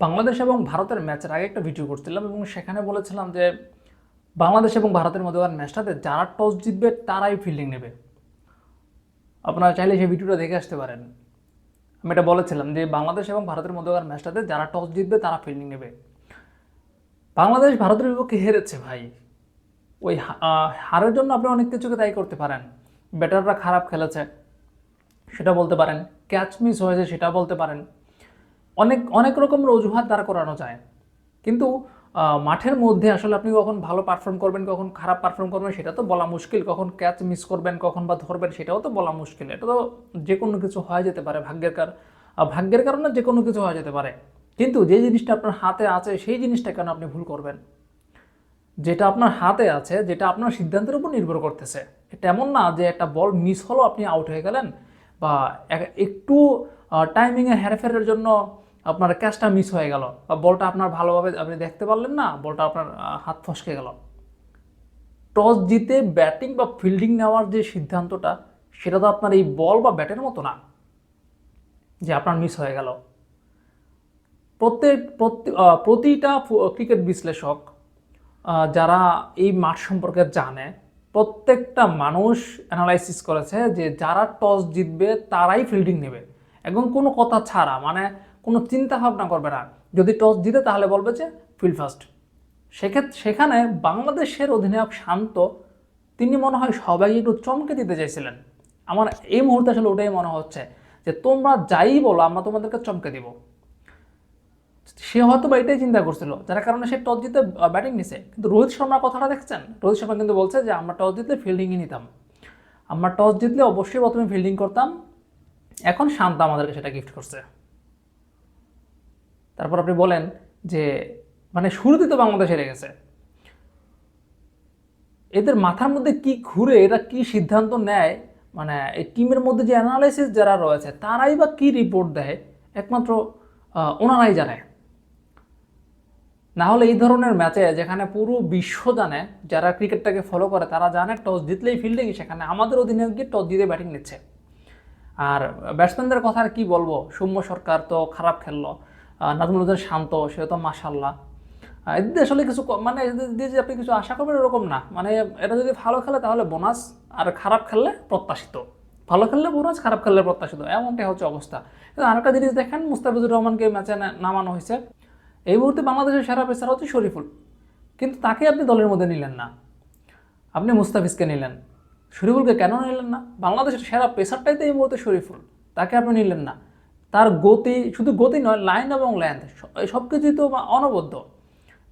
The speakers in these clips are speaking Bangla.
বাংলাদেশ এবং ভারতের ম্যাচের আগে একটা ভিডিও করছিলাম এবং সেখানে বলেছিলাম যে বাংলাদেশ এবং ভারতের মধ্যকার ম্যাচটাতে যারা টস জিতবে তারাই ফিল্ডিং নেবে। আপনারা চাইলে সেই ভিডিওটা দেখে আসতে পারেন। আমি এটা বলেছিলাম যে বাংলাদেশ এবং ভারতের মধ্যকার ম্যাচটাতে যারা টস জিতবে তারা ফিল্ডিং নেবে। বাংলাদেশ ভারতের বিপক্ষে হেরেছে ভাই। ওই হারের জন্য আপনি অনেক কিছুকে দায়ী করতে পারেন। ব্যাটাররা খারাপ খেলেছে, সেটা বলতে পারেন। ক্যাচ মিস হয়েছে সেটা বলতে পারেন। অনেক অনেক রকমের অজুহাত দাঁড় করানো যায়। কিন্তু মাঠের মধ্যে আসলে আপনি কখন ভালো পারফর্ম করবেন, কখন খারাপ পারফর্ম করবেন, সেটা তো বলা মুশকিল। কখন ক্যাচ মিস করবেন, কখন বা ধরবেন, সেটাও তো বলা মুশকিল। এটা তো যে কোনো কিছু হয়ে যেতে পারে ভাগ্যের কার ভাগ্যের কারণে যে কোনো কিছু হয়ে যেতে পারে। কিন্তু যে জিনিসটা আপনার হাতে আছে, সেই জিনিসটা কেন আপনি ভুল করবেন? যেটা আপনার হাতে আছে, যেটা আপনার সিদ্ধান্তের উপর নির্ভর করতেছে। এটা এমন না যে একটা বল মিস হলো, আপনি আউট হয়ে গেলেন বা একটু টাইমিংয়ে হেরফেরের জন্য আপনার ক্যাচটা মিস হয়ে গেল বা বলটা আপনার ভালোভাবে আপনি দেখতে পারলেন না, বলটা আপনার হাত ফসকে গেল। টস জিতে ব্যাটিং বা ফিল্ডিং নেওয়ার যে সিদ্ধান্তটা, সেটা তো আপনার এই বল বা ব্যাটের মতো না, যে আপনার মিস হয়ে গেল। প্রত্যেক, প্রত্যে- প্রতিটা ক্রিকেট বিশ্লেষক যারা এই মাঠ সম্পর্কে জানে, প্রত্যেকটা মানুষ অ্যানালাইসিস করেছে যে যারা টস জিতবে, তারাই ফিল্ডিং নেবে। এবং কোনো কথা ছাড়া মানে কোনো চিন্তা ভাবনা করবে না। যদি টস জিতে তাহলে বলবে যে, ফিল্ড ফার্স্ট। সেক্ষেত্রে সেখানে বাংলাদেশের অধিনায়ক শান্ত, তিনি মনে হয় সবাইকে একটু চমকে দিতে চাইছিলেন। আমার এই মুহূর্তে আসলে ওটাই মনে হচ্ছে যে, তোমরা যাই বলো, আমরা তোমাদেরকে চমকে দিব। সে হয়তো বা এটাই চিন্তা করছিল, যার কারণে সে টস জিতে ব্যাটিং নিছে। কিন্তু রোহিত শর্মার কথাটা দেখছেন? রোহিত শর্মা কিন্তু বলছে যে, আমরা টস জিতলে ফিল্ডিংই নিতাম। আমরা টস জিতলে অবশ্যই প্রথমে ফিল্ডিং করতাম। এখন শান্ত আমাদেরকে সেটা গিফট করছে। তারপর আপনি বলেন যে মানে শুরুতে তো বাংলাদেশ হেরে গেছে। এদের মাথার মধ্যে কি ঘুরে, এরা কি সিদ্ধান্ত নেয়? মানে এই টিমের মধ্যে যে অ্যানালাইসিস যারা রয়েছে, তারাই বা কি রিপোর্ট দেয়? একমাত্র ওনারাই জানে। না হলে এই ধরনের ম্যাচে যেখানে পুরো বিশ্ব জানে, যারা ক্রিকেটটাকে ফলো করে, তারা জানে টস জিতলেই ফিল্ডিং সেখানে আমাদের অধিনায়ক গিয়ে টস জিতে ব্যাটিং নিচ্ছে। আর ব্যাটসম্যানদের কথা আর কি বলব? সৌম্য সরকার তো খারাপ খেললো। নাজমুল হোসেন শান্ত সে তো মাসাল্লাহ এদের আসলে কিছু মানে যে আপনি কিছু আশা করবেন এরকম না। মানে এটা যদি ভালো খেলে তাহলে বোনাস, আর খারাপ খেললে প্রত্যাশিত। ভালো খেললে বোনাস, খারাপ খেললে প্রত্যাশিত। এমনটাই হচ্ছে অবস্থা। কিন্তু আরেকটা জিনিস দেখেন, মুস্তাফিজুর রহমানকে ম্যাচে নামানো হয়েছে। এই মুহূর্তে বাংলাদেশের সেরা পেসার হচ্ছে শরীফুল। কিন্তু তাকে আপনি দলের মধ্যে নিলেন না। আপনি মুস্তাফিজকে নিলেন। শরীফুলকে কেন নিলেন না? বাংলাদেশের সেরা পেসারটাই তো এই মুহূর্তে শরীফুল। তাকে আপনি নিলেন না। তার গতি শুধু গতি নয় লাইন এবং লেন্থ সব কিছুই তো অনবদ্য।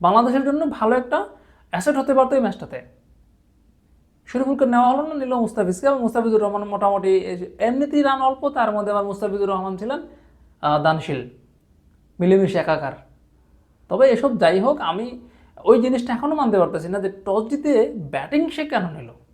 বাংলাদেশের জন্য ভালো একটা অ্যাসেট হতে পারতো এই ম্যাচটাতে শরীফুলকে নেওয়া হলো না, নিল মুস্তাফিজকে, এবং মুস্তাফিজুর রহমান মোটামুটি এমনিতেই রান অল্প, তার মধ্যে আবার মুস্তাফিজুর রহমান ছিলেন দানশীল। মিলেমিশে একাকার। তবে এসব যাই হোক, আমি ওই জিনিসটা এখনও মানতে পারতেছি না যে টস জিতে ব্যাটিং সে কেন নিল?